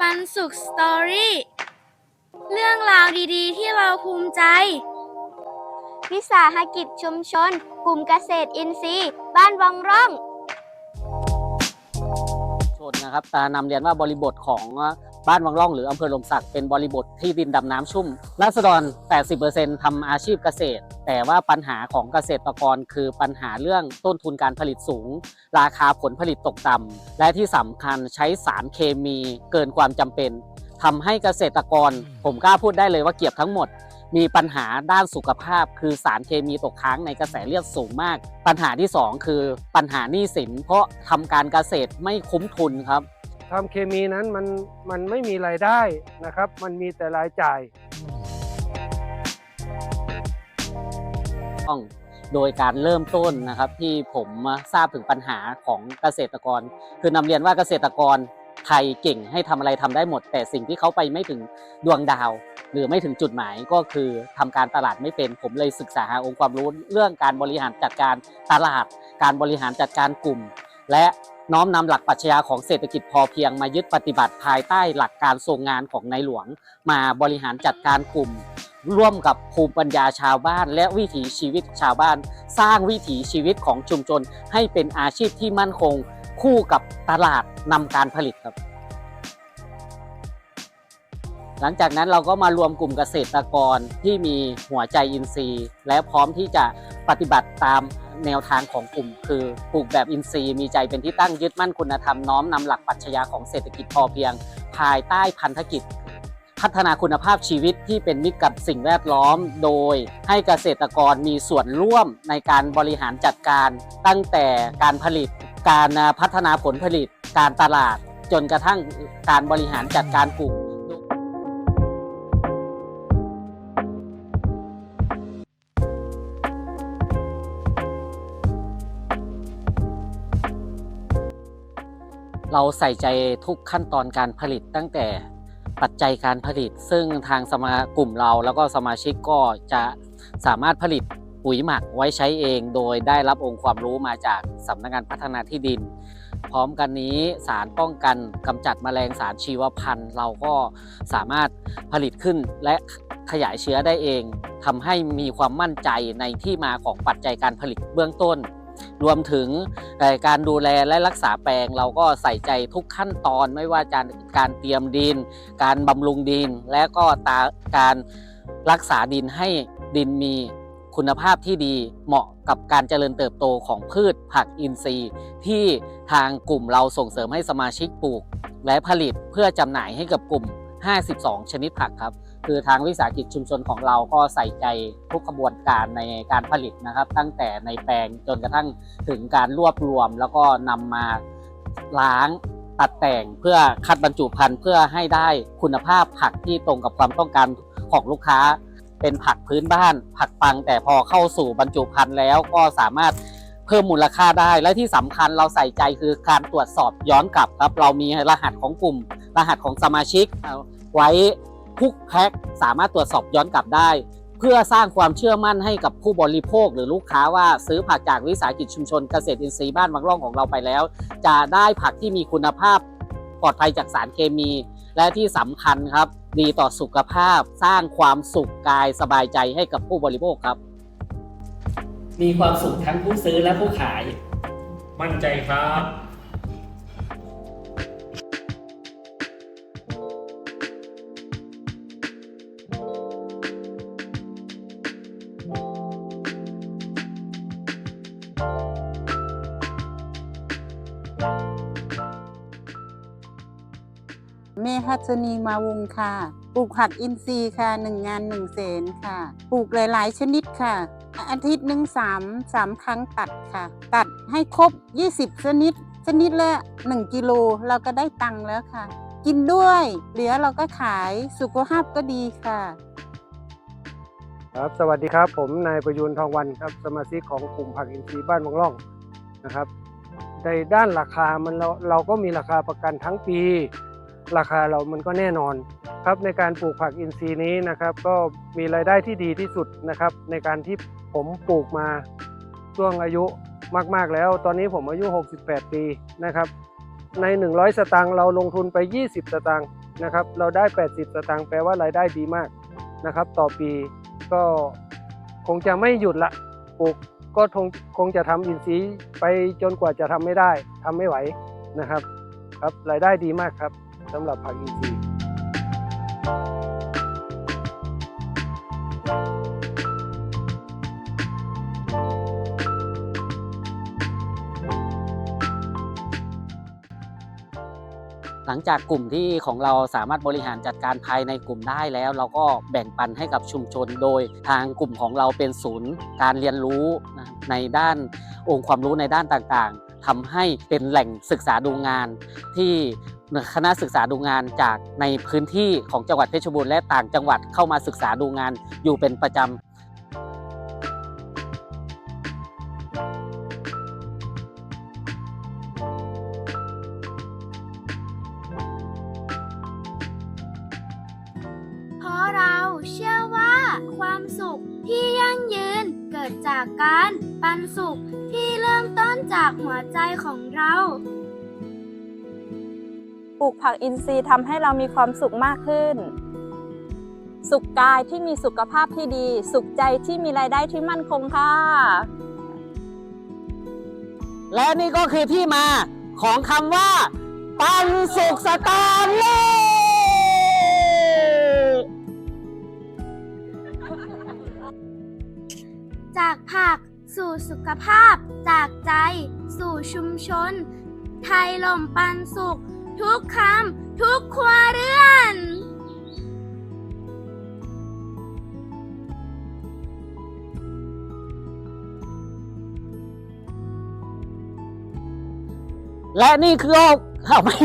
ปันสุขสตอรี่ เรื่องราวดีๆ ที่เราภูมิใจ วิสาหกิจชุมชน กลุ่มเกษตรอินทรีย์ บ้านวังร่องชนนะครับตานำเรียนว่าบริบทของ บ้านวังร่องหรืออำเภอลมศักดิ์เป็นบริบทที่ดินดำน้ำชุ่มราษฎร 80%ทำอาชีพเกษตร แต่ว่าปัญหาของเกษตรกรคือปัญหาเรื่องต้นทุนการผลิตสูง ราคาผลผลิตตกต่ำและที่สำคัญใช้สารเคมีเกินความจำเป็นทำให้เกษตรกร ผมกล้าพูดได้เลยว่าเกียบทั้งหมดมีปัญหาด้านสุขภาพ คือสารเคมีตกค้างในกระแสเลือดสูงมาก ปัญหาที่สองคือปัญหาหนี้สิน เพราะทำการเกษตรไม่คุ้มทุนครับ ทำเคมีนั้นมันมันไม่มีรายได้นะครับ มันมีแต่รายจ่าย ต้องโดยการเริ่มต้นนะครับที่ผมทราบถึงปัญหาของเกษตรกร คือนำเรียนว่าเกษตรกรไทยเก่งให้ทำอะไรทำได้หมด แต่สิ่งที่เขาไปไม่ถึงดวงดาว หรือไม่ถึงจุดหมายก็คือทำการตลาดไม่เป็น ผมเลยศึกษาหาองค์ความรู้เรื่องการบริหารจัดการตลาด การบริหารจัดการกลุ่ม และ น้อมนำหลักปรัชญาของเศรษฐกิจพอเพียงมายึดปฏิบัติภายใต้หลักการทรงงานของในหลวง มาบริหารจัดการกลุ่ม ร่วมกับภูมิปัญญาชาวบ้าน และวิถีชีวิตชาวบ้าน สร้างวิถีชีวิตของชุมชน ให้เป็นอาชีพที่มั่นคง คู่กับตลาดนำการผลิตครับ หลังจากนั้นเราก็มารวมกลุ่มเกษตรกรที่มีหัวใจอินทรีย์ และพร้อมที่จะปฏิบัติตาม แนวทางของกลุ่ม คือปลูกแบบอินทรีย์มีใจเป็นที่ตั้งยึดมั่นคุณธรรมน้อมนำหลักปรัชญาของเศรษฐกิจพอเพียง ภายใต้พันธกิจ พัฒนาคุณภาพชีวิตที่เป็นมิตรกับสิ่งแวดล้อม โดยให้เกษตรกรมีส่วนร่วมในการบริหารจัดการ ตั้งแต่การผลิต การพัฒนาผลผลิต การตลาด จนกระทั่งการบริหารจัดการกลุ่ม เราใส่ใจทุกขั้นตอนการผลิตตั้งแต่ปัจจัยการผลิต ซึ่งทางสมากลุ่มเราแล้วก็สมาชิกก็จะสามารถผลิตปุ๋ยหมักไว้ใช้เอง โดยได้รับองค์ความรู้มาจากสำนักงานพัฒนาที่ดิน พร้อมกันนี้สารป้องกันกำจัดแมลงสารชีวพันธุ์ เราก็สามารถผลิตขึ้นและขยายเชื้อได้เองทำให้มีความมั่นใจในที่มาของปัจจัยการผลิตเบื้องต้น รวมถึงการดูแลและรักษาแปลงเราก็ใส่ใจทุกขั้นตอนไม่ว่าจะการเตรียมดิน การบำรุงดิน และก็ตาการรักษาดินให้ดินมีคุณภาพที่ดีเหมาะกับการเจริญเติบโตของพืชผักอินทรีย์ ที่ทางกลุ่มเราส่งเสริมให้สมาชิกปลูก และผลิตเพื่อจำหน่ายให้กับกลุ่ม 52 ชนิดผักครับ คือทางวิสาหกิจชุมชนของเราก็ใส่ใจทุกกระบวนการในการผลิตนะครับ ตั้งแต่ในแปลงจนกระทั่งถึงการรวบรวม แล้วก็นำมาล้างตัดแต่งเพื่อคัดบรรจุภัณฑ์เพื่อให้ได้คุณภาพผักที่ตรงกับความต้องการของลูกค้า เป็นผักพื้นบ้าน ผักปังแต่พอเข้าสู่บรรจุภัณฑ์แล้วก็สามารถเพิ่มมูลค่าได้และที่สำคัญเราใส่ใจคือการตรวจสอบย้อนกลับครับ เรามีรหัสของกลุ่ม รหัสของสมาชิกเอาไว้ ทุกแพ็คสามารถตรวจสอบย้อนกลับได้ เพื่อสร้างความเชื่อมั่นให้กับผู้บริโภคหรือลูกค้าว่าซื้อผักจากวิสาหกิจชุมชนเกษตรอินทรีย์บ้านบางร่องของเราไปแล้ว จะได้ผักที่มีคุณภาพปลอดภัยจากสารเคมี และที่สำคัญครับ ดีต่อสุขภาพสร้างความสุขกายสบายใจให้กับผู้บริโภคครับ มีความสุขทั้งผู้ซื้อและผู้ขาย มั่นใจครับ เมหัสนีมาวงค่ะ ปลูกผักอินทรีย์ค่ะหนึ่งงานหนึ่งเสนค่ะ ปลูกหลาย ๆ ชนิดค่ะ อาทิตย์หนึ่งสามสามครั้งตัดค่ะ ตัดให้ครบ 20 ชนิด ชนิดละ 1 กิโลเราก็ได้ตังค์แล้วค่ะ กินด้วย เหลือเราก็ขายสุขภาพก็ดีค่ะครับสวัสดีครับผมนายประยูนทองวันครับสมาชิกของกลุ่มผักอินทรีย์บ้านวังร่องนะครับในด้านราคามันเราเราก็มีราคาประกันทั้งปี ราคาเรามันก็แน่นอนครับในการปลูกผักอินทรีย์นี้นะครับ ก็มีรายได้ที่ดีที่สุดนะครับ ในการที่ผมปลูกมาช่วงอายุมาก ๆ แล้ว ตอนนี้ผมอายุ 68 ปีนะครับ ใน 100 สตางค์เราลงทุนไป 20 สตางค์นะครับ เราได้ 80 สตางค์แปลว่ารายได้ดีมากนะครับ ต่อปีก็คงจะไม่หยุดละปลูกก็คงคงจะทำอินทรีย์ไปจนกว่าจะทำไม่ได้ทำไม่ไหวนะครับ ครับรายได้ดีมากครับ สำหรับผักอินทรีย์หลังจากกลุ่มที่ของเราสามารถบริหารจัดการภายในกลุ่มได้แล้ว เราก็แบ่งปันให้กับชุมชน โดยทางกลุ่มของเราเป็นศูนย์การเรียนรู้ในด้านองค์ความรู้ในด้านต่างๆ ทำให้เป็นแหล่งศึกษาดูงาน ที่คณะศึกษาดูงานจากในพื้นที่ของจังหวัดเพชรบูรณ์และต่างจังหวัดเข้ามาศึกษาดูงานอยู่เป็นประจำเพราะเราเชื่อว่าความสุขที่ยั่งยืนเกิดจากการปันสุขที่ ริ่มต้นจากหัวใจของเรา ปลูกผักอินทรีย์ทำให้เรามีความสุขมากขึ้น สุขกายที่มีสุขภาพที่ดี สุขใจที่มีรายได้ที่มั่นคงค่ะ และนี่ก็คือที่มาของคำว่า ปันสุขสตาร์เล่จากผักสู่สุขภาพ จากใจสู่ชุมชน ไทยลมปันสุข ทุกคำทุกครัวเรือนและนี่คือเอาไม่